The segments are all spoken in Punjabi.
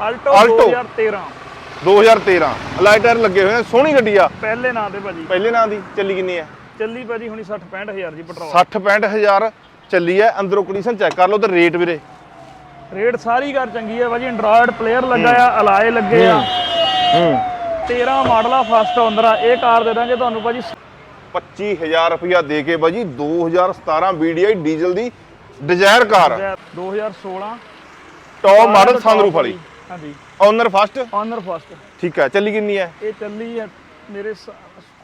Alto Alto. 2013 2013 ਅਲਾਈ ਟਾਇਰ ਲੱਗੇ ਹੋਏ ਨੇ ਸੋਹਣੀ ਗੱਡੀ ਆ। ਪਹਿਲੇ ਨਾਂ ਤੇ ਭਾਜੀ। ਪਹਿਲੇ ਨਾਂ ਦੀ ਚੱਲੀ ਕਿੰਨੀ ਹੈ? ਚੱਲੀ ਭਾਜੀ ਹੁਣੀ 60 65000 ਜੀ ਪੈਟਰੋਲ 60 65000 ਚੱਲੀ ਹੈ ਅੰਦਰੋਂ ਕੰਡੀਸ਼ਨ ਚੈੱਕ ਕਰ ਲਓ ਤੇ ਰੇਟ ਵੀਰੇ। ਰੇਟ ਸਾਰੀ ਘਰ ਚੰਗੀ ਹੈ ਭਾਜੀ ਐਂਡਰੋਇਡ ਪਲੇਅਰ ਲੱਗਾ ਆ ਅਲਾਏ ਲੱਗੇ ਆ। ਹੂੰ। 13 ਮਾਡਲ ਆ ਫਸਟ ਓਨਰ ਆ ਇਹ ਕਾਰ ਦੇ ਦਾਂਗੇ ਤੁਹਾਨੂੰ ਭਾਜੀ। 25000 ਰੁਪਇਆ ਦੇ ਕੇ ਬਾਜੀ 2017 VDI ਡੀਜ਼ਲ ਦੀ Dzire car. 2016 top model sunroof ਵਾਲੀ। ਹਾਂਜੀ। ਓਨਰ ਫਸਟ ਓਨਰ ਫਸਟ ਠੀਕ ਹੈ ਚੱਲੀ ਕਿੰਨੀ ਹੈ? ਇਹ ਚੱਲੀ ਹੈ ਮੇਰੇ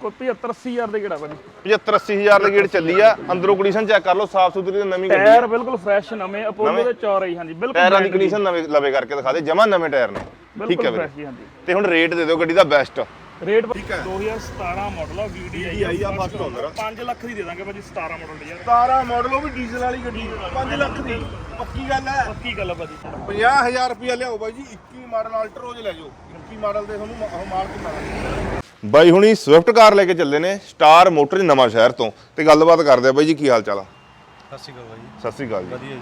ਕੋਈ 75 80000 ਦੇ ਕਿਹੜਾ ਭਾਜੀ। 75 80000 ਦੇ ਗੇੜ ਚੱਲੀ ਆ। ਅੰਦਰੋਂ ਕੰਡੀਸ਼ਨ ਚੈੱਕ ਕਰ ਲਓ ਸਾਫ਼ ਸੁਥਰੀ ਤੇ ਨਵੀਂ ਗੱਡੀ ਟਾਇਰ ਬਿਲਕੁਲ ਫਰੈਸ਼ ਨਵੇਂ। ਅਪੋਲੋ ਦੇ ਚੌਰੇ ਹੀ ਹਾਂਜੀ ਬਿਲਕੁਲ ਟਾਇਰਾਂ ਦੀ ਕੰਡੀਸ਼ਨ ਨਵੇਂ ਲਵੇ ਕਰਕੇ ਦਿਖਾ ਦੇ ਜਮਾ ਨਵੇਂ ਟਾਇਰ ਨੇ। ਠੀਕ ਹੈ ਬਿਲਕੁਲ ਵੀਰੇ। ਫਰੈਸ਼ ਹੀ ਹਾਂਜੀ। ਤੇ ਹੁਣ ਰੇਟ ਦੇ ਦਿਓ ਗੱਡੀ ਦਾ ਬੈਸਟ ਰੇਟ ਠੀਕ ਹੈ। 2017 ਮਾਡਲ ਆ VDI VDI ਆ, first owner ਆ। 5 ਲੱਖ ਦੀ ਦੇ ਦਾਂਗੇ ਭਾਜੀ 17 ਮਾਡਲ ਦੀ ਯਾਰ। 17 ਮਾਡਲ ਉਹ ਵੀ ਡੀਜ਼ਲ ਵਾਲੀ ਗੱਡੀ। 5 ਲੱਖ ਦੀ। ਪੱਕੀ ਗੱਲ ਹੈ। ਪੱਕੀ ਗੱਲ ਆ ਭਾਜੀ। 50000 ਰੁਪਇਆ ਲਿਆਓ ਬਾਈ ਜੀ 21 ਮਾਡਲ ਅਲਟਰੋਜ ਲੈ ਜਾਓ। 21 ਮਾਡਲ ਦੇ ਤੁਹਾਨੂੰ ਉਹ ਮਾਰ ਕੇ ਮਾਰਾਂਗੇ ਬਾਈ ਹੁਣੀ ਸਵਿਫਟ ਕਾਰ ਲੈ ਕੇ ਚੱਲੇ ਨੇ ਸਟਾਰ ਮੋਟਰ ਨਵਾਂ ਸ਼ਹਿਰ ਤੋਂ। ਤੇ ਗੱਲਬਾਤ ਕਰਦੇ ਆ ਬਾਈ ਜੀ ਕੀ ਹਾਲ ਚਾਲ ਆ? ਸਤਿ ਸ਼੍ਰੀ ਅਕਾਲ ਭਾਜੀ ਸਤਿ ਸ੍ਰੀ ਅਕਾਲ ਜੀ। ਵਧੀਆ ਜੀ।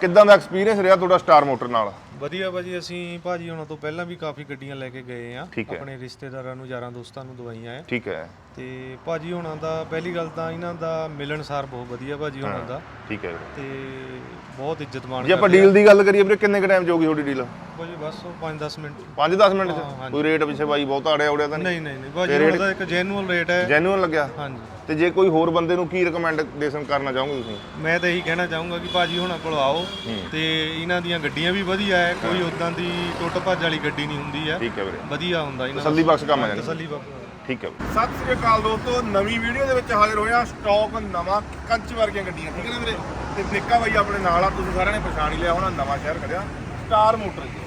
ਕਿੱਦਾਂ ਦਾ ਐਕਸਪੀਰੀਅੰਸ ਰਿਹਾ ਤੁਹਾਡਾ ਸਟਾਰ ਮੋਟਰ ਨਾਲ? ਵਧੀਆ ਭਾਜੀ ਅਸੀਂ ਭਾਜੀ ਉਹਨਾਂ ਤੋਂ ਪਹਿਲਾਂ ਵੀ ਕਾਫੀ ਗੱਡੀਆਂ ਲੈ ਕੇ ਗਏ ਆ। ਠੀਕ ਹੈ। ਆਪਣੇ ਰਿਸ਼ਤੇਦਾਰਾਂ ਨੂੰ ਯਾਰਾਂ ਦੋਸਤਾਂ ਨੂੰ ਦਵਾਈਆਂ ਆ ਠੀਕ ਹੈ। ਤੇ ਭਾਜੀ ਉਹਨਾਂ ਦਾ ਪਹਿਲੀ ਗੱਲ ਤਾਂ ਇਹਨਾਂ ਦਾ ਮਿਲਣਸਾਰ ਬਹੁਤ ਵਧੀਆ ਭਾਜੀ ਉਹਨਾਂ ਦਾ। ਠੀਕ ਹੈ। ਵੀਰੇ ਤੇ ਬਹੁਤ ਇੱਜ਼ਤ ਮਾਣ ਜੇ ਆਪਾਂ ਡੀਲ ਦੀ ਗੱਲ ਕਰੀਏ ਵੀਰੇ ਕਿੰਨੇ ਕ ਟਾਈਮ ਹੋਗੀ ਤੁਹਾਡੀ ਡੀਲ? ਭਾਜੀ ਬਸ 5-10 ਮਿੰਟ। 5-10 ਮਿੰਟ ਚ। ਕੋਈ ਰੇਟ ਪਿੱਛੇ ਬਾਈ ਬਹੁਤ ਆੜਿਆ ਉੜਿਆ ਤਾਂ ਨਹੀਂ? ਨਹੀਂ ਨਹੀਂ ਨਹੀਂ ਭਾਜੀ ਉਹਨਾਂ ਦਾ ਇੱਕ ਜੈਨੂਅਲ ਰੇਟ ਹੈ ਜੈਨੂਅਨ ਲੱਗਿਆ? ਹਾਂਜੀ। ਤੇ ਜੇ ਕੋਈ ਹੋਰ ਬੰਦੇ ਨੂੰ ਕੀ ਰეკਮੈਂਡੇਸ਼ਨ ਕਰਨਾ ਚਾਹੋਗੇ ਤੁਸੀਂ? ਮੈਂ ਤਾਂ ਇਹੀ ਕਹਿਣਾ ਚਾਹੂੰਗਾ ਕਿ ਭਾਜੀ ਉਹਨਾਂ ਕੋਲ ਆਓ ਤੇ ਇਹਨਾਂ ਦੀਆਂ ਗੱਡੀਆਂ ਵੀ ਵਧੀਆ ਹੈ ਕੋਈ ਉਦਾਂ ਦੀ ਟੁੱਟ ਭੱਜ ਵਾਲੀ ਗੱਡੀ ਨਹੀਂ ਹੁੰਦੀ ਹੈ। ਠੀਕ ਹੈ ਵੀਰੇ। ਵਧੀਆ ਹੁੰਦਾ ਇਹਨਾਂ ਦਾ। ਤਸੱਲੀ ਬਖਸ਼ ਕੰਮ ਹੈ ਜਾਣੀ। ਤਸੱਲੀ ਬਖਸ਼। ਠੀਕ ਹੈ ਸਤਿ ਸ੍ਰੀ ਅਕਾਲ ਦੋਸਤੋ ਨਵੀਂ ਵੀਡੀਓ ਦੇ ਵਿੱਚ ਹਾਜ਼ਰ ਹੋਇਆ ਸਟਾਕ ਨਵਾਂ ਕੰਚ ਵਰਗੀਆਂ ਗੱਡੀਆਂ ਠੀਕ ਹੈ ਨਾ ਵੀਰੇ? ਤੇ ਬ੍ਰੇਕਾ ਬਾਈ ਆਪਣੇ ਨਾਲ ਆ ਤੁਸੀਂ ਸਾਰਿਆਂ ਨੇ ਪਛਾਣ ਹੀ ਲਿਆ ਹੋਣਾ ਨਵਾਂ ਸ਼ਹਿਰ ਖੜਿਆ ਸਟਾਰ ਮੋਟਰ ਜੀ।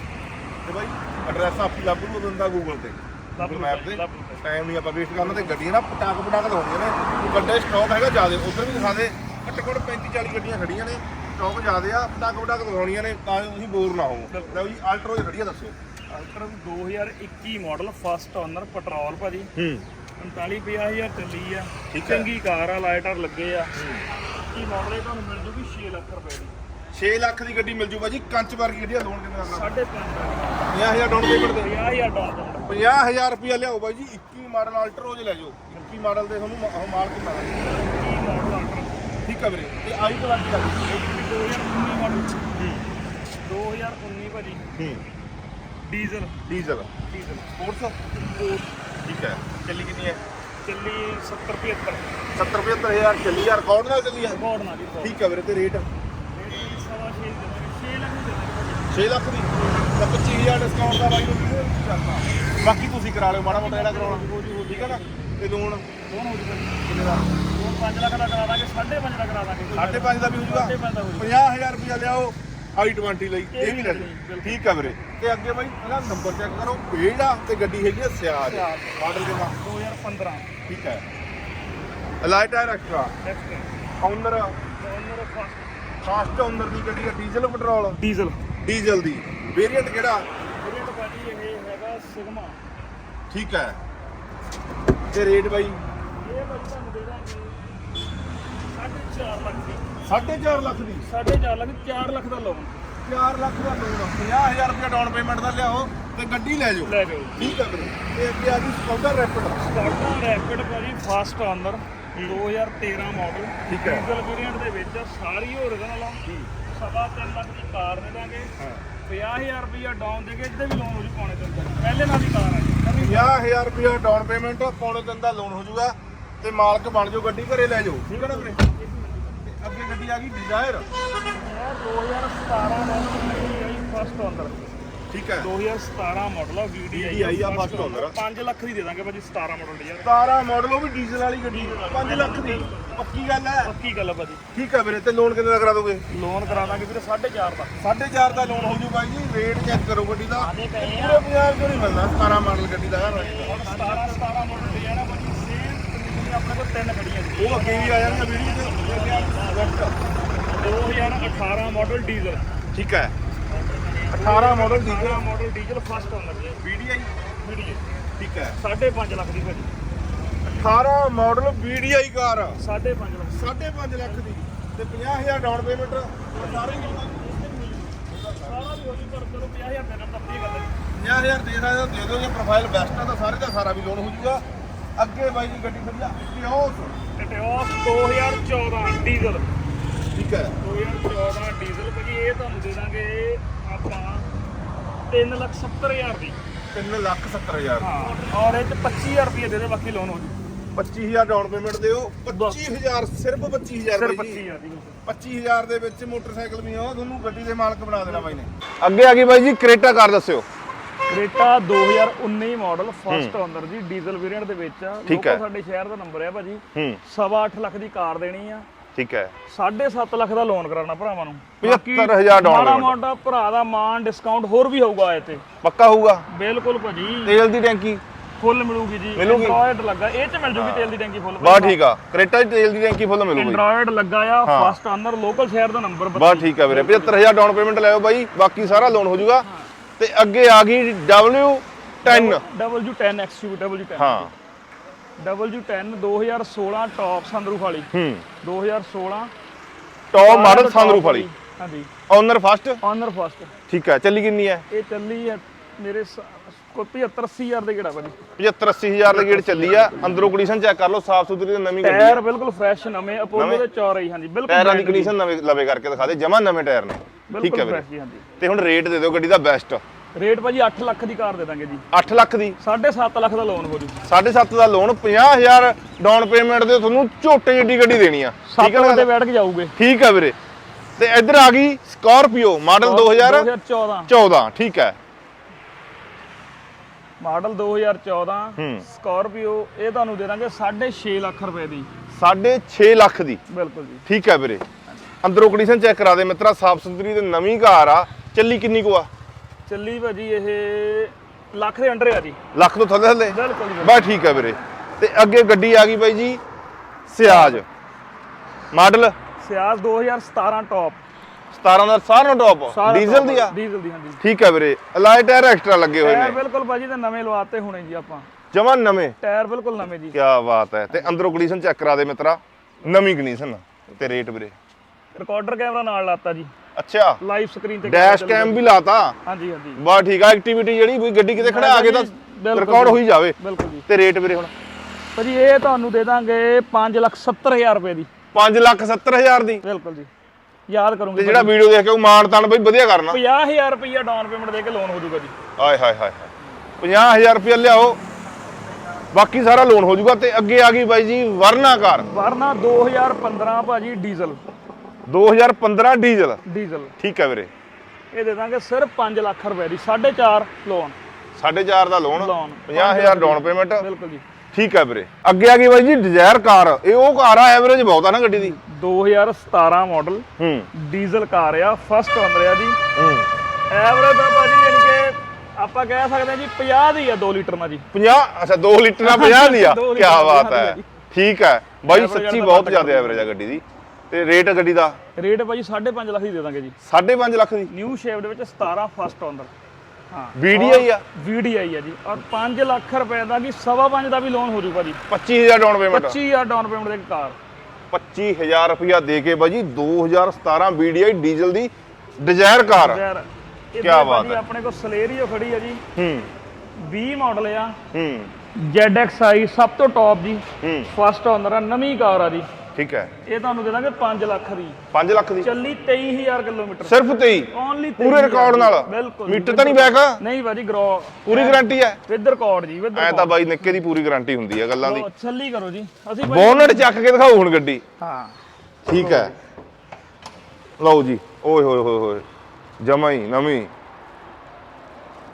ਤੇ ਬਾਈ ਐਡਰੈਸ ਆਪੀ ਲੱਭ ਲੂ ਦਿੰਦਾ ਗੂਗਲ ਤੇ। ਮੈਪ ਤੇ। ਟਾਈਮ ਨਹੀਂ ਆਪਾਂ ਵੇਸਟ ਕਰਨਾ ਤੇ ਗੱਡੀਆਂ ਨਾ ਪਟਾਕ ਪਟਾਕ ਲਾਉਂਦੀਆਂ ਨੇ। ਵੱਡੇ ਸਟਾਕ ਹੈਗਾ ਜਿਆਦੇ ਉਧਰ ਵੀ ਦਿਖਾ ਦੇ ਘੱਟੋ ਘੱਟ 35 40 ਗੱਡੀਆਂ ਖੜੀਆਂ ਨੇ ਸਟਾਕ ਜਿਆਦੇ ਆ ਪਟਾਕ ਪਟਾਕ ਦਿਖਾਉਣੀਆਂ ਨੇ ਤਾਂ ਤੁਸੀਂ ਬੋਰ ਨਾ ਹੋਵੋ। ਲਓ ਜੀ ਅਲਟਰੋ ਦੀ ਖੜੀ ਆ ਦੱਸੋ। Ultra 2021 model first owner petrol ਭਾਜੀ। ਹੂੰ। 39 50000 ਚੱਲੀ ਆ। ਚੰਗੀ ਕਾਰ ਆ ਲਾਈਟਰ ਲੱਗੇ ਆ। ਕੀ ਮਾਡਲ ਇਹ ਤੁਹਾਨੂੰ ਮਿਲ ਜੂਗੀ 6 ਲੱਖ ਰੁਪਏ ਦੀ। 6 ਲੱਖ ਦੀ ਗੱਡੀ ਮਿਲ ਜੂ ਬਾਜੀ ਕੰਚ ਵਰਗੀ ਗੱਡੀ ਆ ਲੋਨ ਕਿੰਨੇ ਕਰਨਾ 5.5 50000 ਡਾਊਨ ਪੇਮੈਂਟ ਤੇ 50000 ਡਾਲਰ 50000 ਰੁਪਇਆ ਲਿਆਓ ਬਾਈ ਜੀ 21 ਮਾਡਲ ਅਲਟਰੋਜ ਲੈ ਜਾਓ। 21 ਮਾਡਲ ਦੇ ਤੁਹਾਨੂੰ ਉਹ ਮਾਲ ਕੇ ਮਾਰਾਂਗੇ ਕੀ ਮਾਡਲ ਅਲਟਰਾ ਠੀਕ ਹੈ ਵੀਰੇ ਤੇ ਆਈ ਕਲਾਸ ਦਾ 2019 ਮਾਡਲ 2019 ਭਾਜੀ। ਹੂੰ। ਡੀਜ਼ਲ। ਡੀਜ਼ਲ। ਡੀਜ਼ਲ। ਸਪੋਰਟਸ ਠੀਕ ਹੈ। ਚੱਲੀ ਕਿੰਨੀ ਹੈ? ਚੱਲੀ 70 75 70 75000 ਚੱਲੀ ਯਾਰ ਰਿਕਾਰਡ ਨਾਲ ਚੱਲੀ ਹੈ। ਰਿਕਾਰਡ ਨਾਲ ਦੀ ਠੀਕ ਹੈ ਵੀਰੇ ਤੇ ਰੇਟ ਸਵਾ 6 6 ਲੱਖ ਦੇ ਦਾਂਗੇ 6 ਲੱਖ ਦੀ ਤਾਂ 25000 ਡਿਸਕਾਊਂਟ ਦਾ ਬਾਈ ਨੂੰ ਕਿਹਨੇ ਕਰਨਾ ਬਾਕੀ ਤੁਸੀਂ ਕਰਾ ਲਿਓ ਮਾੜਾ ਮੋਟਾ ਜਿਹੜਾ ਕਰਾਉਣਾ। ਠੀਕ ਹੈ ਨਾ? ਤੇ ਲੋਨ ਕੌਣ ਹੋ ਜੂਗਾ ਕਿੰਨੇ ਦਾ? ਉਹ 5 ਲੱਖ ਦਾ ਕਰਾ ਦਾਂਗੇ 5.5 ਦਾ ਕਰਾ ਦਾਂਗੇ। 5.5 ਦਾ ਵੀ ਹੋ ਜੂਗਾ। 5.5 ਦਾ ਹੋ ਜੂਗਾ। 50000 ਰੁਪਇਆ ਲਿਆਓ ਆਈ 20 ਲਈ। ਇਹ ਵੀ ਲੈ ਬਿਲਕੁਲ। ਠੀਕ ਆ ਵੀਰੇ। ਤੇ ਅੱਗੇ ਬਾਈ ਇਹਦਾ ਨੰਬਰ ਚੈੱਕ ਕਰੋ। ਪੇੜ ਆ ਤੇ ਗੱਡੀ ਹੈਗੀ ਆ? ਸਿਆਜ। ਮਾਡਲ ਦੇ ਨਾਲ 2015 ਠੀਕ ਹੈ ਲਾਈਟ ਆ extra owner owner first fast owner ਦੀ ਗੱਡੀ ਆ ਡੀਜ਼ਲ ਪੈਟਰੋਲ ਡੀਜ਼ਲ ਡੀਜ਼ਲ ਦੀ ਵੇਰੀਐਂਟ ਕਿਹੜਾ? ਰੇਟ ਭਾਜੀ ਇਹ ਹੈਗਾ ਸਿਗਮਾ ਠੀਕ ਹੈ। ਤੇ ਰੇਟ ਬਾਈ? ਇਹ ਭਾਜੀ ਤੁਹਾਨੂੰ ਦੇ ਦਾਂਗੇ 4.5 ਲੱਖ ਦੀ। 4.5 ਲੱਖ ਦੀ? 4.5 ਲੱਖ 4 ਲੱਖ ਦਾ ਲੋਨ 4 ਲੱਖ ਦਾ ਲੋਨ 50000 ਰੁਪਏ ਡਾਊਨ ਪੇਮੈਂਟ ਦਾ ਲਿਆਓ ਤੇ ਗੱਡੀ ਲੈ ਜਾਓ। ਲੈ ਜਾਓ। ਠੀਕ ਹੈ ਵੀਰੇ। ਤੇ ਅੱਗੇ ਆ ਗਈ ਸਕੌਟਰ ਰੈਪਿਡ ਸਕਾਡਾ ਰੈਪਿਡ ਭਾਜੀ ਫਸਟ ਓਨਰ 2013 ਮਾਡਲ ਠੀਕ ਹੈ। ਡੀਜ਼ਲ ਵੇਰੀਐਂਟ ਦੇ ਵਿੱਚ ਸਾਰੀ ਓਰੀਜਨਲ ਆ। ਸਵਾ ਤਿੰਨ ਲੱਖ ਦੀ ਕਾਰ ਦੇ ਦਾਂਗੇ। ਹਾਂ। 50000 ਰੁਪਇਆ ਡਾਊਨ ਦੇ ਕੇ ਵੀ ਲੋਨ ਹੋ ਜੂ ਪਾਉਣੇ ਚਾਹੀਦਾ ਪਹਿਲੇ ਨਾਲ ਦੀ ਕਾਰ ਆ ਜੀ। ਨਵੀਂ 50000 ਰੁਪਏ ਡਾਊਨ ਪੇਮੈਂਟ ਪੌਣੇ ਦਿਨ ਦਾ ਲੋਨ ਹੋ ਜਾਊਗਾ ਤੇ ਮਾਲਕ ਬਣ ਜਾਓ ਗੱਡੀ ਘਰੇ ਲੈ ਜਾਓ। ਠੀਕ ਹੈ ਨਾ ਵੀਰੇ? ਤੇ ਅੱਗੇ ਗੱਡੀ ਆ ਗਈ ਡਿਜ਼ਾਇਰ ਇਹ 2017 ਮਾਡਲ ਫਸਟ ਓਨਰ ਠੀਕ ਹੈ। 2017 ਮਾਡਲ ਆ VDI VDI ਆ, owner ਆ। 5 ਲੱਖ ਦੀ ਦੇ ਦਾਂਗੇ ਭਾਜੀ 17 ਮਾਡਲ ਦੀ ਯਾਰ। 17 ਮਾਡਲ ਉਹ ਵੀ ਡੀਜ਼ਲ ਵਾਲੀ ਗੱਡੀ। 5 ਲੱਖ ਦੀ। ਪੱਕੀ ਗੱਲ ਹੈ। ਪੱਕੀ ਗੱਲ ਆ ਭਾਜੀ। ਠੀਕ ਹੈ ਵੀਰੇ ਤੇ ਲੋਨ ਕਿੰਨੇ ਦਾ ਕਰਾ ਦੋਗੇ? ਲੋਨ ਕਰਾ ਦਾਂਗੇ ਵੀਰੇ 4.5 ਦਾ। 4.5 ਦਾ ਲੋਨ ਹੋ ਜੂ ਬਾਈ ਜੀ ਰੇਟ ਚੈੱਕ ਕਰੋ ਗੱਡੀ ਦਾ। ਆਦੇ ਪਏ ਪੂਰੇ ਪੰਜਾਬ ਚੋਂ ਨਹੀਂ ਮਿਲਦਾ 17 ਮਾਡਲ ਗੱਡੀ ਦਾ ਯਾਰ ਹੁਣ 17 17 ਮਾਡਲ ਦੀ ਆ ਨਾ ਭਾਜੀ ਸੇਮ ਕੰਡੀਸ਼ਨ ਆਪਣੇ ਕੋਲ ਤਿੰਨ ਖੜੀਆਂ ਜੀ ਉਹ ਅੱਗੇ ਵੀ ਆ ਜਾਣਗੇ ਵੀਡੀਓ ਤੇ ਅੱਗੇ ਆ ਸਵਿਫਟ 2018 ਮਾਡਲ ਡੀਜ਼ਲ ਠੀਕ ਹੈ। 18 model diesel 18 model diesel first owner ਜੀ। VDI ਵੀਡੀਓ ਠੀਕ ਹੈ। 5.5 ਲੱਖ ਦੀ ਭਾਜੀ। 18 model VDI car 5.5 lakh. 5.5 lakh ਦੀ। ਤੇ 50000 ਡਾਊਨ ਪੇਮੈਂਟ ਸਾਰੇ ਸਾਰਾ ਵੀ ਹੋ ਜੂ ਪਰ ਚਲੋ 50000 ਦੇ ਨਾਲ ਤਾਂ ਗੱਲ ਹੈ। 50000 ਦੇ ਸਕਦੇ ਹੋ ਦੇ ਦਿਓ ਜੇ ਪ੍ਰੋਫਾਈਲ ਬੈਸਟ ਆ ਤਾਂ ਸਾਰੇ ਦਾ ਸਾਰਾ ਵੀ ਲੋਨ ਹੋ ਜਾਊਗਾ। ਅੱਗੇ ਬਾਈ ਜੀ ਗੱਡੀ ਵਧੀਆ। ਟਿਓਸ ਟਿਓਸ 2014 ਡੀਜ਼ਲ ਠੀਕ ਹੈ। 2014 ਡੀਜ਼ਲ ਭਾਜੀ ਇਹ ਤੁਹਾਨੂੰ ਦੇ ਦਾਂਗੇ ਆਪਾਂ 370000 ਦੀ। 3 ਲੱਖ 70 ਹਜ਼ਾਰ ਹਾਂ ਔਰ ਇਹ ਚ 25000 ਰੁਪਏ ਦੇ ਦੇ ਬਾਕੀ ਲੋਨ ਹੋ ਜੂ 25000 ਡਾਊਨ ਪੇਮੈਂਟ ਦਿਓ। 25000 ਸਿਰਫ 25000 ਸਿਰ ਬਾਈ ਜੀ। 25000 ਦੀ 25000 ਦੇ ਵਿੱਚ ਮੋਟਰਸਾਈਕਲ ਵੀ ਆ ਤੁਹਾਨੂੰ ਗੱਡੀ ਦੇ ਮਾਲਕ ਬਣਾ ਦੇਣਾ ਬਾਈ ਨੇ। ਅੱਗੇ ਆ ਗਈ ਬਾਈ ਜੀ ਕ੍ਰੇਟਾ ਕਾਰ ਦੱਸਿਓ। ਕ੍ਰੇਟਾ 2019 ਮਾਡਲ ਫਸਟ ਓਨਰ ਜੀ ਡੀਜ਼ਲ ਵੇਰੀਐਂਟ ਦੇ ਵਿੱਚ ਆ। ਠੀਕ ਹੈ। ਸਾਡੇ ਸ਼ਹਿਰ ਦਾ ਨੰਬਰ ਹੈ ਭਾਜੀ। ਹੂੰ। ਸਵਾ ਅੱਠ ਲੱਖ ਦੀ ਕਾਰ ਦੇਣੀ ਆ। ਠੀਕ ਹੈ। 7.5 ਲੱਖ ਦਾ ਲੋਨ ਕਰਾਉਣਾ ਭਰਾਵਾਂ ਨੂੰ। 75,000 down ਮਾੜਾ payment। ਮੋਟਾ ਭਰਾ ਦਾ ਮਾਨ ਡਿਸਕਾਊਂਟ ਹੋਰ ਵੀ ਹੋਊਗਾ ਇਹ ਤੇ। ਪੱਕਾ ਹੋਊਗਾ। ਬਿਲਕੁਲ ਭਾਜੀ। ਤੇਲ ਦੀ ਟੈਂਕੀ। ਫੁੱਲ ਮਿਲੂਗੀ ਜੀ ਮਿਲੂਗੀ? ਐਂਡਰੋਇਡ ਲੱਗਾ ਇਹ ਚ ਮਿਲ ਜੂਗੀ ਤੇਲ ਦੀ ਟੈਂਕੀ ਫੁੱਲ ਬਾ ਠੀਕ ਆ ਕ੍ਰੇਟਾ ਦੀ ਤੇਲ ਦੀ ਟੈਂਕੀ ਫੁੱਲ ਮਿਲੂਗੀ। ਐਂਡਰੋਇਡ ਲੱਗਾ ਆ। ਫਸਟ ਓਨਰ ਲੋਕਲ ਸ਼ਹਿਰ ਦਾ ਨੰਬਰ ਬਾ ਠੀਕ ਆ ਵੀਰੇ 75000 ਡਾਊਨ ਪੇਮੈਂਟ ਲੈਓ ਬਾਈ ਬਾਕੀ ਸਾਰਾ ਲੋਨ ਹੋ ਜਾਊਗਾ। ਤੇ ਅੱਗੇ ਆ ਗਈ W10 W10 XU W10 ਹਾਂ। W10 2016 ਟੌਪ ਸੰਦਰੂਫ ਵਾਲੀ। ਹੂੰ। 2016 ਟੌਪ ਮਾਡਲ ਸਨਰੂਫ ਵਾਲੀ। ਹਾਂਜੀ। ਓਨਰ ਫਸਟ ਓਨਰ ਫਸਟ ਠੀਕ ਹੈ ਚੱਲੀ ਕਿੰਨੀ ਹੈ? ਇਹ ਚੱਲੀ ਹੈ ਮੇਰੇ ਸ- ਕੋਈ 75 80 ਹਜ਼ਾਰ ਦੇ ਕਿਹੜਾ ਭਾਜੀ। 75 80000 ਦੀ ਗੇੜ ਚੱਲੀ ਆ। ਅੰਦਰੋਂ ਕੰਡੀਸ਼ਨ ਚੈੱਕ ਕਰ ਲਓ ਸਾਫ਼ ਸੁਥਰੀ ਤੇ ਨਵੀਂ ਗੱਡੀ ਟਾਇਰ ਬਿਲਕੁਲ ਫਰੈਸ਼ ਨਵੇਂ ਅਪੋਲੋ ਨਵੇਂ? ਦੇ ਚੌਰੇ ਹੀ ਹਾਂਜੀ ਬਿਲਕੁਲ ਟਾਇਰਾਂ ਦੀ brand ਕੰਡੀਸ਼ਨ ਨਵੇਂ ਲਵੇ ਕਰਕੇ ਦਿਖਾ ਦੇ ਜਮਾ ਨਵੇਂ ਟਾਇਰ ਨੇ। ਠੀਕ ਹੈ ਬਿਲਕੁਲ ਵੀਰੇ। ਫਰੈਸ਼ ਜੀ ਹਾਂਜੀ। ਤੇ ਹੁਣ ਰੇਟ ਦੇ ਦਿਓ ਗੱਡੀ ਦਾ ਬੈਸਟ ਰੇਟ ਭਾਜੀ 8 ਲੱਖ ਦੀ ਕਾਰ ਦੇ ਦਾਂਗੇ ਜੀ। 8 ਲੱਖ ਦੀ। 7.5 ਲੱਖ ਦਾ ਲੋਨ ਹੋ ਜੂ। 7.5 ਦਾ ਲੋਨ 50000 ਡਾਊਨ ਪੇਮੈਂਟ ਦੇ ਤੁਹਾਨੂੰ ਝੋਟੇ ਜਿੱਡੀ ਗੱਡੀ ਦੇਣੀ ਆ। ਠੀਕ 7 ਹੈ ਲੱਖ ਨਾ ਤੇ ਬੈਠ ਕੇ ਜਾਊਗੇ। ਠੀਕ ਹੈ ਵੀਰੇ। ਤੇ ਇੱਧਰ ਆ ਗਈ ਸਕਾਰਪੀਓ ਮਾਡਲ 2014 2014 ਠੀਕ ਹੈ ਮਾਡਲ 2014 ਹੂੰ। ਸਕਾਰਪੀਓ ਇਹ ਤੁਹਾਨੂੰ ਦੇ ਦਾਂਗੇ 6.5 ਲੱਖ ਰੁਪਏ ਦੀ। 6.5 ਲੱਖ ਦੀ? ਬਿਲਕੁਲ ਜੀ। ਠੀਕ ਹੈ ਵੀਰੇ। ਅੰਦਰੋਂ ਕੰਡੀਸ਼ਨ ਚੈੱਕ ਕਰਾ ਦੇ ਮਿੱਤਰਾ ਸਾਫ਼ ਸੁਥਰੀ ਤੇ ਨਵੀਂ ਕਾਰ ਆ। ਚੱਲੀ ਕਿੰਨੀ ਕੁ ਆ? ਚੱਲੀ ਭਾਜੀ ਇਹ ਲੱਖ ਦੇ ਅੰਡਰ ਆ ਜੀ। ਲੱਖ ਤੋਂ ਥੱਲੇ ਥੱਲੇ? ਬਿਲਕੁਲ ਜੀ ਬਸ ਠੀਕ ਹੈ ਵੀਰੇ। ਤੇ ਅੱਗੇ ਗੱਡੀ ਆ ਗਈ ਬਾਈ ਜੀ ਸਿਆਜ। ਮਾਡਲ? ਸਿਆਜ਼ 2017 ਟੌਪ 17 ਦਾ ਸਾਰਾ ਟੌਪ ਸਾਰਾ ਡੀਜ਼ਲ top ਦੀ ਆ? ਡੀਜ਼ਲ ਦੀ ਹਾਂਜੀ। ਠੀਕ ਹੈ ਵੀਰੇ ਅਲਾਈ ਟਾਇਰ ਐਕਸਟਰਾ ਲੱਗੇ ਹੋਏ ਟਾਇਰ ਨੇ ਬਿਲਕੁਲ ਭਾਜੀ ਤੇ ਨਵੇਂ ਲਵਾਤੇ ਹੋਣੇ ਜੀ ਆਪਾਂ। ਜਮਾਂ ਨਵੇਂ? ਟਾਇਰ ਬਿਲਕੁਲ ਨਵੇਂ ਜੀ। ਕੀ ਬਾਤ ਹੈ। ਤੇ ਅੰਦਰੋਂ ਕੰਡੀਸ਼ਨ ਚੈੱਕ ਕਰਾ ਦੇ ਮਿੱਤਰਾ। ਨਵੀਂ ਕੰਡੀਸ਼ਨ ਤੇ ਰੇਟ ਵੀਰੇ। ਰਿਕਾਰਡਰ ਕੈਮਰਾ ਨਾਲ ਲਾਤਾ ਜੀ। ਅੱਛਾ। ਲਾਈਵ ਸਕਰੀਨ ਤੇ ਡੈਸ਼ camera ਕੈਮ ਵੀ ਲਾਤਾ? ਹਾਂਜੀ ਹਾਂਜੀ। ਬਾ ਠੀਕ ਆ ਐਕਟੀਵਿਟੀ ਜਿਹੜੀ ਕੋਈ ਗੱਡੀ ਕਿਤੇ ਖੜਾ ਆ ਕੇ ਤਾਂ ਬਿਲਕੁਲ ਰਿਕਾਰਡ। ਹੋਈ ਜਾਵੇ। ਬਿਲਕੁਲ ਜੀ। ਤੇ ਰੇਟ ਵੀਰੇ ਹੁਣ? ਭਾਜੀ ਇਹ ਤੁਹਾਨੂੰ ਦੇ ਦਾਂਗੇ 5 ਲੱਖ 70 ਹਜ਼ਾਰ ਰੁਪਏ ਦੀ। 5 ਲੱਖ 70 ਹਜ਼ਾਰ ਦੀ? ਬਿਲਕੁਲ ਜੀ। ਯਾਦ ਤੇ ਕਰੂੰਗੀ ਜਿਹੜਾ ਵੀਡੀਓ ਦੇਖ ਕੇ ਉਹ ਮਾਨ ਤਾਨ ਬਈ ਵਧੀਆ ਕਰਨਾ। 50000 ਰੁਪਇਆ ਡਾਊਨ ਪੇਮੈਂਟ ਦੇ ਕੇ ਲੋਨ ਹੋ ਜਾਊਗਾ ਜੀ। ਆਏ ਹਾਏ ਹਾਏ 50000 ਰੁਪਏ ਲਿਆਓ। ਬਾਕੀ ਸਾਰਾ ਲੋਨ ਹੋ ਜਾਊਗਾ ਤੇ ਅੱਗੇ ਆ ਗਈ ਬਾਈ ਜੀ ਵਰਨਾ ਕਾਰ। ਵਰਨਾ 2015 ਭਾਜੀ ਡੀਜ਼ਲ। 2015 ਡੀਜ਼ਲ। ਡੀਜ਼ਲ। ਠੀਕ ਹੈ ਵੀਰੇ। ਇਹ ਦੇ ਦਾਂਗੇ ਸਿਰਫ 5 ਲੱਖ ਰੁਪਏ ਦੀ 4.5 ਲੋਨ 4.5 ਦਾ ਲੋਨ 50000 ਡਾਊਨ ਪੇਮੈਂਟ ਬਿਲਕੁਲ ਜੀ। ਠੀਕ ਹੈ ਵੀਰੇ। ਅੱਗੇ ਆ ਗਈ ਬਾਈ ਜੀ ਡਿਜ਼ਾਇਰ ਕਾਰ ਇਹ ਉਹ ਕਾਰ ਆ ਐਵਰੇਜ ਬਹੁਤ ਆ ਨਾ ਗੱਡੀ ਦੀ। 2017 ਮਾਡਲ ਹੂੰ। ਡੀਜ਼ਲ ਕਾਰ ਆ ਫਸਟ ਓਨਰ ਆ ਜੀ। ਹੂੰ। ਐਵਰੇਜ ਦਾ ਭਾਜੀ ਯਾਨੀ ਕਿ ਆਪਾਂ ਕਹਿ ਸਕਦੇ ਹਾਂ ਜੀ 50 ਦੀ ਆ 2 ਲੀਟਰ ਨਾਲ ਜੀ। 50 ਅੱਛਾ 2 ਲੀਟਰ ਨਾਲ 50 ਦੀ ਆ? ਦੋ ਕੀ ਲੀਟਰ ਬਾਤ ਹੈ। ਦੀ ਠੀਕ ਹੈ। ਬਾਈ ਸੱਚੀ ਬਹੁਤ ਜ਼ਿਆਦਾ ਐਵਰੇਜ ਆ ਗੱਡੀ ਦੀ। ਤੇ ਰੇਟ ਗੱਡੀ ਦਾ? ਰੇਟ ਭਾਜੀ 5.5 ਲੱਖ ਦੀ ਦੇ ਦਾਂਗੇ ਜੀ। 5.5 ਲੱਖ ਦੀ? ਨਿਊ ਸ਼ੇਪ ਦੇ ਵਿੱਚ 17 ਫਸਟ ਓਨਰ ਹਾਂ। VDI ਆ। VDI ਆ ਜੀ। ਔਰ 5 ਲੱਖ ਰੁਪਏ ਦਾ ਕੀ ਸਵਾ ਪੰਜ ਦਾ ਵੀ ਲੋਨ ਹੋ ਜੂਗਾ ਜੀ 25000 ਡਾਊਨ ਪੇਮੈਂਟ 25000 ਡਾਊਨ ਪੇਮੈਂਟ ਦੇ ਕੇ ਕਾਰ 25000 ਰੁਪਇਆ ਦੇ ਕੇ ਬਾਜੀ 2017 VDI ਡੀਜ਼ਲ ਦੀ ਡਿਜ਼ਾਇਰ ਕਾਰ ਯਾਰ ਕਿਆ ਬਾਤ ਭਾਜੀ ਹੈ। ਆਪਣੇ ਕੋਲ ਸਲੇਰੀਓ ਖੜੀ ਆ ਜੀ। ਹੂੰ। 20 ਮਾਡਲ ਆ। ਹੂੰ। ZXi ਸਭ ਤੋਂ ਟੌਪ ਜੀ। ਹੂੰ। ਫਸਟ ਓਨਰ ਆ ਨਵੀਂ ਕਾਰ ਆ ਜੀ। ਠੀਕ ਹੈ। ਇਹ ਤੁਹਾਨੂੰ ਦੇ ਦਾਂਗੇ 5 ਲੱਖ ਦੀ। 5 ਲੱਖ ਦੀ? ਚੱਲੀ 23000 ਕਿਲੋਮੀਟਰ। ਸਿਰਫ 23 ਓਨਲੀ ਪੂਰੇ ਰਿਕਾਰਡ ਨਾਲ? ਮੀਟਰ ਤਾਂ ਨਹੀਂ ਬੈਕ ਨਹੀਂ ਭਾਜੀ ਗਰੋ ਪੂਰੀ ਗਾਰੰਟੀ ਹੈ? ਵਿਦ ਰਿਕਾਰਡ ਜੀ ਵਿਦ ਐ ਤਾਂ ਬਾਈ ਨਿੱਕੇ ਦੀ ਪੂਰੀ ਗਾਰੰਟੀ ਹੁੰਦੀ ਹੈ ਗੱਲਾਂ ਦੀ। ਛੱਲੀ ਕਰੋ ਜੀ। ਅਸੀਂ ਬੋਨਟ ਚੱਕ ਕੇ ਦਿਖਾਓ ਹੁਣ ਗੱਡੀ। ਹਾਂ। ਠੀਕ ਹੈ। ਲਓ ਜੀ ਓਏ ਹੋਏ ਹੋਏ ਹੋਏ। ਜਮਾ ਹੀ ਨਵੀਂ।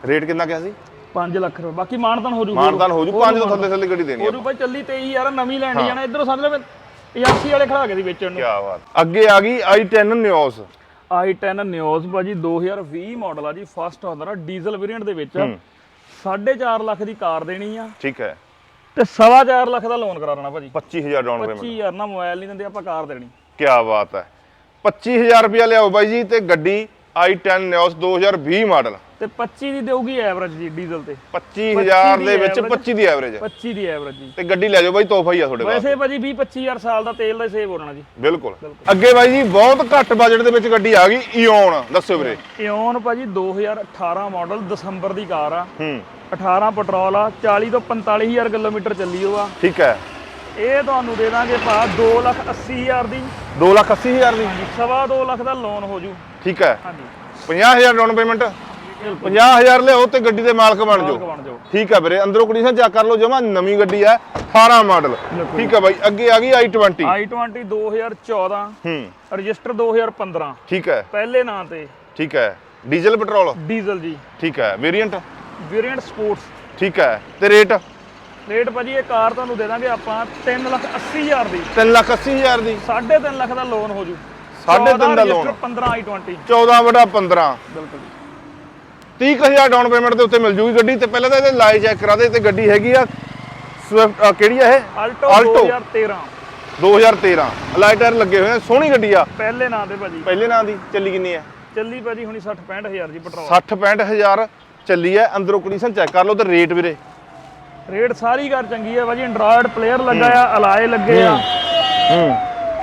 ਰੇਟ ਕਿੰਨਾ ਕਿਹਾ ਸੀ? 5 ਲੱਖ ਰੁਪਏ। ਬਾਕੀ ਮਾਨਤਨ ਹੋ ਜੂ ਮਾਨਦਾਨ ਹੋ ਜੂ 5 ਤੋਂ ਥੱਲੇ ਥੱਲੇ ਗੱਡੀ ਦੇਣੀ ਹੋ ਜੂ ਭਾਈ ਚੱਲੀ 23000 ਨਵੀਂ ਲੈਣ ਜਾਣਾ ਇਧਰੋਂ ਸਮਝ ਲੈ 85 ਵਾਲੇ ਖੜਾ ਕੇ ਦੀ ਵੇਚਣ ਕੀ ਨੂੰ ਬਾਤ। ਅੱਗੇ ਆ ਗਈ i10 ਨਿਓਸ। i10 ਨਿਓਜ਼ ਭਾਜੀ 2020 ਮਾਡਲ ਆ ਜੀ ਫਸਟ ਓਨਰ ਆ ਡੀਜ਼ਲ ਵੇਰੀਐਂਟ ਦੇ ਵਿੱਚ। 4.5 ਲੱਖ ਦੀ ਕਾਰ ਦੇਣੀ ਆ। ਠੀਕ ਹੈ। ਤੇ 4.5 ਲੱਖ ਦਾ ਲੋਨ ਕਰਾ ਦੇਣਾ ਭਾਜੀ। 25000 ਡਾਊਨ ਪੇਮੈਂਟ 25000 ਨਾਲ ਮੋਬਾਈਲ ਨਹੀਂ ਦਿੰਦੇ ਆਪਾਂ ਕਾਰ ਦੇਣੀ। ਕੀ ਬਾਤ ਹੈ। 25000 ਰੁਪਇਆ ਲਿਆਓ ਬਾਈ ਜੀ ਤੇ ਗੱਡੀ i10 ਨਿਓਸ 2020 ਮਾਡਲ। ਤੇ 25 ਦੀ ਦੇਊਗੀ ਐਵਰੇਜ ਜੀ ਡੀਜ਼ਲ ਤੇ। 25000 ਦੇ ਵਿੱਚ average। 25 ਦੀ ਐਵਰੇਜ 25 ਦੀ ਐਵਰੇਜ ਜੀ। ਤੇ ਗੱਡੀ ਲੈ ਜਾਓ ਬਾਈ ਤੋਹਫਾ ਹੀ ਆ ਤੁਹਾਡੇ ਵਾਸਤੇ। ਵੈਸੇ ਭਾਜੀ 20 25000 ਸਾਲ ਦਾ ਤੇਲ ਦਾ ਸੇਵ ਹੋਣਾ ਜੀ। ਬਿਲਕੁਲ। ਅੱਗੇ ਬਾਈ ਜੀ ਬਹੁਤ ਘੱਟ ਬਜਟ ਦੇ ਵਿੱਚ ਗੱਡੀ ਆ ਗਈ ਈਓਨ ਦੱਸਿਓ ਵੀਰੇ। ਇਓਨ ਭਾਜੀ 2018 ਮਾਡਲ ਦਸੰਬਰ ਦੀ ਕਾਰ ਆ। ਹੂੰ। 18 18 ਪੈਟਰੋਲ ਆ 40 ਤੋਂ 45000 ਕਿਲੋਮੀਟਰ ਚੱਲੀ ਉਹ ਆ। ਠੀਕ ਹੈ। ਇਹ ਤੁਹਾਨੂੰ ਦੇ ਦਾਂਗੇ ਭਾ 280000 ਦੀ। 280000 ਦੀ। ਸਵਾ 2 ਲੱਖ ਦਾ ਲੋਨ ਹੋ ਜੂ। ਠੀਕ ਹੈ। ਹਾਂਜੀ। 50000 ਡਾਊਨ ਪੇਮੈਂਟ 50000 ਲਿਆਓ ਤੇ ਗੱਡੀ ਦੇ ਮਾਲਕ ਬਣ ਜਾਓ। ਠੀਕ ਹੈ ਵੀਰੇ ਅੰਦਰੋਂ ਕੰਡੀਸ਼ਨ ਚੈੱਕ ਕਰ ਲਓ ਜਮਾ ਨਵੀਂ ਗੱਡੀ ਹੈ 18 ਮਾਡਲ। ਠੀਕ ਹੈ ਬਾਈ ਅੱਗੇ ਆ ਗਈ i20 i20 2014 ਹੂੰ। ਰਜਿਸਟਰ 2015 ਠੀਕ ਹੈ ਪਹਿਲੇ ਨਾਂ ਤੇ। ਠੀਕ ਹੈ ਡੀਜ਼ਲ ਪੈਟਰੋਲ? ਡੀਜ਼ਲ ਜੀ। ਠੀਕ ਹੈ ਵੇਰੀਐਂਟ ਵੇਰੀਐਂਟ ਸਪੋਰਟਸ ਠੀਕ ਹੈ ਤੇ ਰੇਟ? ਰੇਟ ਭਾਜੀ ਇਹ ਕਾਰ ਤੁਹਾਨੂੰ ਦੇ ਦਾਂਗੇ ਆਪਾਂ 380000 ਦੀ। 380000 ਦੀ। 3.5 ਲੱਖ ਦਾ ਲੋਨ ਹੋ ਜੂ। ਸਾਢੇ ਤਿੰਨ ਦਾ loan। 15 i20 14 ਬਟਾ 15 ਬਿਲਕੁਲ 30000 ਡਾਊਨ ਪੇਮੈਂਟ ਦੇ ਉੱਤੇ ਮਿਲ ਜੂਗੀ ਗੱਡੀ ਤੇ ਪਹਿਲਾਂ ਤਾਂ ਇਹਦੇ ਲਾਈ ਚੈੱਕ ਕਰਾ ਦੇ ਤੇ ਗੱਡੀ ਹੈਗੀ ਆ ਸਵਿਫਟ ਕਿਹੜੀ ਆ ਇਹ? Alto Alto। 2013 2013 ਅਲਾਈ ਟਾਇਰ ਲੱਗੇ ਹੋਏ ਨੇ ਸੋਹਣੀ ਗੱਡੀ ਆ। ਪਹਿਲੇ ਨਾਂ ਤੇ ਭਾਜੀ। ਪਹਿਲੇ ਨਾਂ ਦੀ ਚੱਲੀ ਕਿੰਨੀ ਹੈ ਚੱਲੀ ਭਾਜੀ ਹੁਣੀ 60 65000 ਜੀ ਪੈਟਰੋਲ 60 65000 ਚੱਲੀ ਹੈ ਅੰਦਰੋਂ ਕੰਡੀਸ਼ਨ ਚੈੱਕ ਕਰ ਲਓ ਤੇ ਰੇਟ ਵੀਰੇ। ਰੇਟ ਸਾਰੀ ਕਾਰ ਚੰਗੀ ਹੈ ਭਾਜੀ ਐਂਡਰੋਇਡ ਪਲੇਅਰ ਲੱਗਾ ਆ ਅਲਾਏ ਲੱਗੇ ਆ। ਹੂੰ।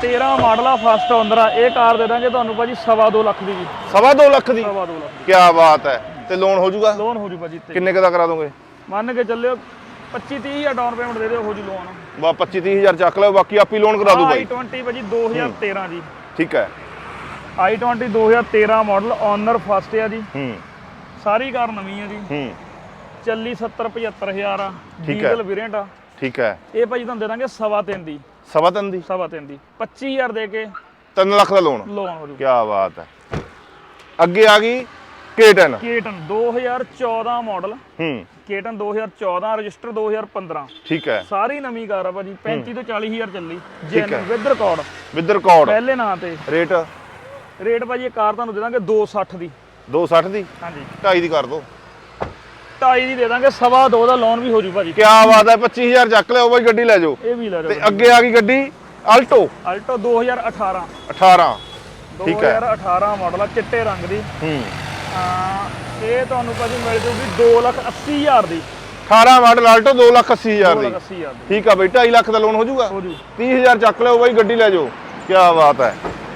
13 ਮਾਡਲ ਆ ਫਸਟ ਓਨਰ ਆ। ਇਹ ਕਾਰ ਦੇ ਦਾਂਗੇ ਤੁਹਾਨੂੰ ਭਾਜੀ ਸਵਾ ਦੋ ਲੱਖ ਦੀ ਜੀ। ਸਵਾ ਦੋ ਲੱਖ ਦੀ? ਸਵਾ ਦੋ ਲੱਖ ਦੀ। ਕੀ ਬਾਤ ਹੈ। ਤੇ ਲੋਨ ਹੋ ਜਾਊਗਾ? ਲੋਨ ਹੋ ਜੂ ਭਾਜੀ ਤੇ ਕਿੰਨੇ ਕੁ ਦਾ ਕਰਾ ਦੋਗੇ? ਮੰਨ ਕੇ ਚੱਲਿਓ 25 30000 ਡਾਊਨ ਪੇਮੈਂਟ ਦੇ ਦਿਓ ਹੋ ਜੂ ਲੋਨ ਬਾ 25 30000 ਚੱਕ ਲਓ ਬਾਕੀ ਆਪੀ ਲੋਨ ਕਰਾ ਦੂ ਬਾਈ i20 ਭਾਜੀ 2013 ਜੀ। ਠੀਕ ਹੈ। i20 2013 ਮਾਡਲ ਓਨਰ ਫਸਟ ਆ ਜੀ। ਹੂੰ। ਸਾਰੀ ਕਾਰ ਨਵੀਂ ਆ ਜੀ। ਹੂੰ। ਚੱਲੀ 70 75000 ਆ ਠੀਕ ਹੈ। ਡੀਜ਼ਲ ਵੇਰੀਐਂਟ ਆ। ਠੀਕ ਹੈ। ਇਹ ਭਾਜੀ ਤੁਹਾਨੂੰ ਦੇ ਦਾਂਗੇ ਸਵਾ ਤਿੰਨ ਦੀ। ਸਵਾ ਤਿੰਨ ਦੀ? ਸਵਾ ਤਿੰਨ ਦੀ। 25000 ਦੇ ਕੇ 3 ਲੱਖ ਦਾ ਲੋਨ ਲੋਨ ਹੋ ਜੂ ਕੀ ਬਾਤ ਹੈ। ਅੱਗੇ ਆ ਗਈ K10 ਕੇਟਨ 2014 ਮਾਡਲ ਹੂੰ। ਕੇਟਨ 2014 ਰਜਿਸਟਰ 2015 ਠੀਕ ਹੈ। ਸਾਰੀ ਨਵੀਂ ਕਾਰ ਆ ਭਾਜੀ 35 ਤੋਂ 40000 ਚੱਲੀ। ਹੈ। ਜੈਨ ਵਿਦ ਰਿਕਾਰਡ ਵਿਦ ਰਿਕਾਰਡ ਪਹਿਲੇ ਨਾਂ ਤੇ। ਰੇਟ ਰੇਟ ਭਾਜੀ ਇਹ ਕਾਰ ਤੁਹਾਨੂੰ ਦੇ ਦਾਂਗੇ 260 ਦੀ। 260 ਦੀ? ਹਾਂਜੀ। 2.5 ਦੀ ਕਰ ਦੋ। 2.5 ਦੀ ਦੇ ਦਾਂਗੇ ਸਵਾ ਦੋ ਦਾ ਲੋਨ ਵੀ ਹੋ ਜੂ ਭਾਜੀ। ਕੀ ਬਾਤ ਹੈ 25000 ਚੱਕ ਲਿਓ ਬਾਈ ਗੱਡੀ ਲੈ ਜਾਓ। ਇਹ ਵੀ ਲੈ ਤੇ ਜਾਓ ਅੱਗੇ ਆ ਗਈ ਗੱਡੀ ਆਲਟੋ ਆਲਟੋ 2018 18 ਠੀਕ ਹੈ। 2018 ਮਾਡਲ ਆ ਚਿੱਟੇ ਰੰਗ ਦੀ। ਹਾਂ। ਇਹ ਤੁਹਾਨੂੰ ਭਾਜੀ ਮਿਲ ਜੂਗੀ 280000 ਦੀ। 18 ਮਾਡਲ ਆਲਟੋ 280000 ਦੀ 280000 ਦੀ ਠੀਕ ਆ ਬਈ 2.5 ਲੱਖ ਦਾ ਲੋਨ ਹੋ ਜਾਊਗਾ ਹੋ ਜੂ। 30000 ਚੱਕ ਲਿਓ ਬਾਈ ਗੱਡੀ ਲੈ ਜਾਓ। ਕੀ ਬਾਤ ਹੈ।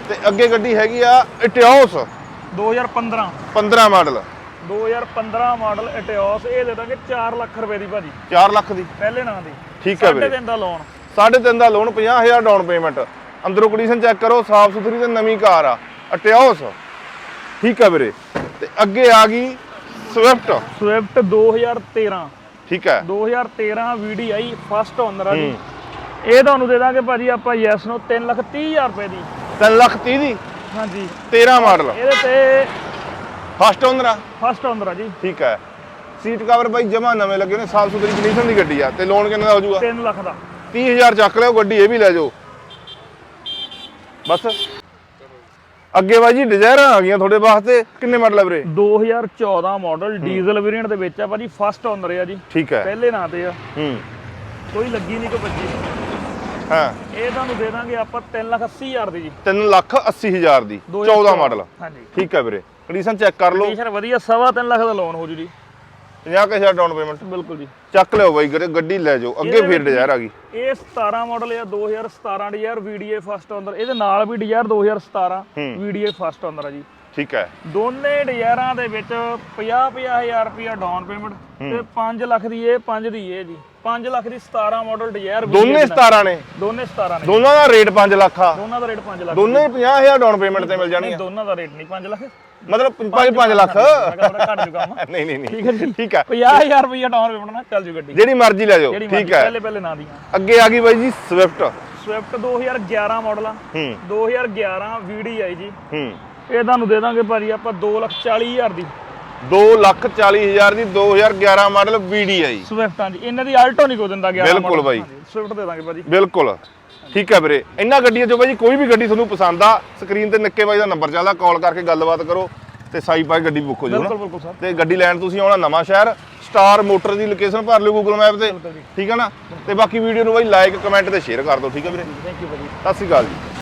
ਤੇ ਅੱਗੇ ਗੱਡੀ ਹੈਗੀ ਆ ਇਟਿਓਸ। 2015 15 ਮਾਡਲ। 2015 ਮਾਡਲ ਇਟਿਓਸ ਇਹ ਦੇ ਦਾਂਗੇ 4 ਲੱਖ ਰੁਪਏ ਦੀ ਭਾਜੀ। 4 ਲੱਖ ਦੀ। ਪਹਿਲੇ ਨਾਂ ਦੀ। ਠੀਕ ਹੈ ਸਾਢੇ ਵੀਰੇ ਤਿੰਨ ਦਾ ਲੋਨ ਸਾਢੇ ਤਿੰਨ ਦਾ ਲੋਨ 50000 ਡਾਊਨ ਪੇਮੈਂਟ ਅੰਦਰੋਂ ਕੰਡੀਸ਼ਨ ਚੈੱਕ ਕਰੋ ਸਾਫ਼ ਸੁਥਰੀ ਤੇ ਨਵੀਂ ਕਾਰ ਆ। ਠੀਕ ਹੈ ਵੀਰੇ। ਤੇ ਅੱਗੇ ਆ ਗਈ ਸਵਿਫਟ ਸਵਿਫਟ 2013 ਠੀਕ ਹੈ। 2013 VDI ਫਸਟ ਓਨਰ ਆ ਜੀ। ਇਹ ਤੁਹਾਨੂੰ ਦੇ ਦਾਂਗੇ ਭਾਜੀ ਆਪਾਂ ਯੈਸ ਨੂੰ 3 ਲੱਖ 30000 ਰੁਪਏ ਦੀ। 3 ਲੱਖ 30 ਦੀ? ਹਾਂਜੀ। 13 ਮਾਡਲ ਇਹਦੇ ਤੇ ਫਸਟ ਓਨਰ ਆ? ਫਸਟ ਓਨਰ ਆ ਜੀ। ਠੀਕ ਹੈ। ਸੀਟ ਕਵਰ ਬਾਈ ਜਮਾ ਨਵੇਂ ਲੱਗੇ ਨੇ ਸਾਫ਼ ਸੁਥਰੀ ਕੰਡੀਸ਼ਨ ਦੀ ਗੱਡੀ ਆ। ਤੇ ਲੋਨ ਕਿੰਨੇ ਦਾ ਹੋ ਜਾਊਗਾ? 3 ਲੱਖ ਦਾ। 30000 ਚੱਕ ਲਿਓ ਗੱਡੀ ਇਹ ਵੀ ਲੈ ਜਾਓ। ਬਸ। ਅੱਗੇ ਬਾਈ ਜੀ ਡਿਜ਼ਾਇਰਾਂ ਆ ਗਈਆਂ ਤੁਹਾਡੇ ਵਾਸਤੇ। ਕਿੰਨੇ ਮਾਡਲ ਆ ਵੀਰੇ? 2014 ਮਾਡਲ ਡੀਜ਼ਲ ਵੇਰੀਐਂਟ ਦੇ ਵਿੱਚ ਆ ਭਾਜੀ ਫਸਟ ਓਨਰ ਆ ਜੀ। ਠੀਕ ਹੈ। ਪਹਿਲੇ ਨਾਂ ਤੇ ਆ। ਹੂੰ। ਕੋਈ ਲੱਗੀ ਨਹੀਂ ਕੋਈ ਵੱਜੀ। ਹਾਂ। ਇਹ ਤੁਹਾਨੂੰ ਦੇ ਦਾਂਗੇ ਆਪਾਂ 3 ਲੱਖ 80 ਹਜ਼ਾਰ ਦੀ ਜੀ। 3 ਲੱਖ 80 ਹਜ਼ਾਰ ਦੀ 14 ਮਾਡਲ ਹਾਂਜੀ। ਠੀਕ ਹੈ ਵੀਰੇ। ਕੰਡੀਸ਼ਨ ਚੈੱਕ ਕਰ ਲਓ। ਕੰਡੀਸ਼ਨ ਵਧੀਆ ਸਵਾ 3 ਲੱਖ ਦਾ ਲੋਨ ਹੋ ਜੂ ਜੀ। 50000 ਡਾਊਨ ਪੇਮੈਂਟ ਬਿਲਕੁਲ ਜੀ। ਚੱਕ ਲਿਓ ਬਾਈ ਗੱਡੀ- ਗੱਡੀ ਲੈ ਜਾਓ ਅੱਗੇ ਇਹਦੇ ਫੇਰ ਵਿੱਚ ਡਿਜ਼ਾਇਰ ਆ ਗਈ। ਇਹ 17 ਮਾਡਲ ਆ 2017 ਡਿਜ਼ਾਇਰ VDA ਫਸਟ ਓਨਰ ਇਹਦੇ ਨਾਲ ਵੀ ਡਿਜ਼ਾਇਰ 2017 ਹੂੰ। VDA ਫਸਟ ਓਨਰ ਆ ਜੀ। ਠੀਕ ਹੈ। ਦੋਨੇ ਡਿਜ਼ਾਇਰਾਂ ਦੇ ਵਿੱਚ 50 ਹਜ਼ਾਰ ਰੁਪਇਆ ਡਾਊਨ ਪੇਮੈਂਟ ਤੇ 5 ਲੱਖ ਦੀ ਇਹ 5 ਦੀ ਇਹ ਜੀ। 5 ਲੱਖ ਦੀ 17 ਮਾਡਲ ਡਿਜ਼ਾਇਰ ਦੋਨੇ 17 ਨੇ? ਦੋਨੇ 17 ਨੇ। ਦੋਨਾਂ ਦਾ ਰੇਟ 5 ਲੱਖ ਆ। ਦੋਨਾਂ ਦਾ ਰੇਟ 5 ਲੱਖ। ਦੋਨੇ 50000 ਡਾਊਨ ਪੇਮੈਂਟ ਤੇ ਮਿਲ ਜਾਣੀ ਨਹੀਂ ਆ ਦੋਨਾਂ ਦਾ ਰੇਟ ਨਹੀਂ 5 ਲੱਖ। ਮਤਲਬ 5 5 ਲੱਖ। ਥੋੜਾ ਘੱਟ ਨਹੀਂ ਨਹੀਂ ਨਹੀਂ। ਠੀਕ ਹੈ ਜੀ। ਠੀਕ ਹੈ। 50000 ਰੁਪਇਆ ਡਾਊਨ ਪੇਮੈਂਟ ਨਾਲ ਚੱਲ ਜੂ ਗੱਡੀ। ਜਿਹੜੀ ਮਰਜ਼ੀ ਲੈ ਜਾਓ। ਜਿਹੜੀ ਠੀਕ ਮਰਜ਼ੀ ਹੈ। ਪਹਿਲੇ ਪਹਿਲੇ ਨਾਂ ਦੀਆਂ। ਅੱਗੇ ਆ ਗਈ ਬਾਈ ਜੀ ਸਵਿਫਟ ਸਵਿਫਟ 2011 ਮਾਡਲ ਆ। ਹੂੰ। 2011 VDI ਜੀ। ਹੂੰ। ਇਹ ਤੁਹਾਨੂੰ ਦੇ ਦਾਂਗੇ ਭਾਜੀ ਆਪਾਂ 240000 ਦੀ। 2 ਲੱਖ 40 ਹਜ਼ਾਰ ਦੀ 2011 ਮਾਡਲ VDI ਸਵਿਫਟ ਹਾਂਜੀ ਇਹਨਾਂ ਦੀ ਆਲਟੋ ਨਹੀਂ ਕੋ ਦਿੰਦਾ 11 ਬਿਲਕੁਲ ਬਾਈ। ਸਵਿਫਟ ਦੇ ਦਾਂਗੇ ਭਾਜੀ। ਬਿਲਕੁਲ। ਠੀਕ ਹੈ ਵੀਰੇ। ਇਹਨਾਂ ਗੱਡੀਆਂ ਚੋਂ ਬਾਈ ਜੀ ਕੋਈ ਵੀ ਗੱਡੀ ਤੁਹਾਨੂੰ ਪਸੰਦ ਆ ਸਕਰੀਨ ਤੇ ਨਿੱਕੇ ਬਾਈ ਦਾ ਨੰਬਰ ਚੱਲਦਾ ਕਾਲ ਕਰਕੇ ਗੱਲਬਾਤ ਕਰੋ ਤੇ ਸਾਈ ਪਾਈ ਗੱਡੀ ਬੁੱਕ ਹੋ ਬਿਲਕੁਲ ਨਾ ਬਿਲਕੁਲ ਸਰ। ਤੇ ਗੱਡੀ ਲੈਣ ਤੁਸੀਂ ਆਉਣਾ ਨਵਾਂ ਸ਼ਹਿਰ ਸਟਾਰ ਮੋਟਰ ਦੀ ਲੋਕੇਸ਼ਨ ਭਰ ਲਿਓ ਗੂਗਲ ਮੈਪ ਤੇ ਠੀਕ ਹੈ ਨਾ? ਤੇ ਬਾਕੀ ਵੀਡੀਓ ਨੂੰ ਬਾਈ ਲਾਈਕ ਕਮੈਂਟ ਤੇ ਸ਼ੇਅਰ ਕਰ ਦਿਓ ਠੀਕ ਹੈ ਵੀਰੇ? ਥੈਂਕ ਯੂ ਭਾਜੀ। ਸਤਿ ਸ਼੍ਰੀ ਅਕਾਲ ਜੀ।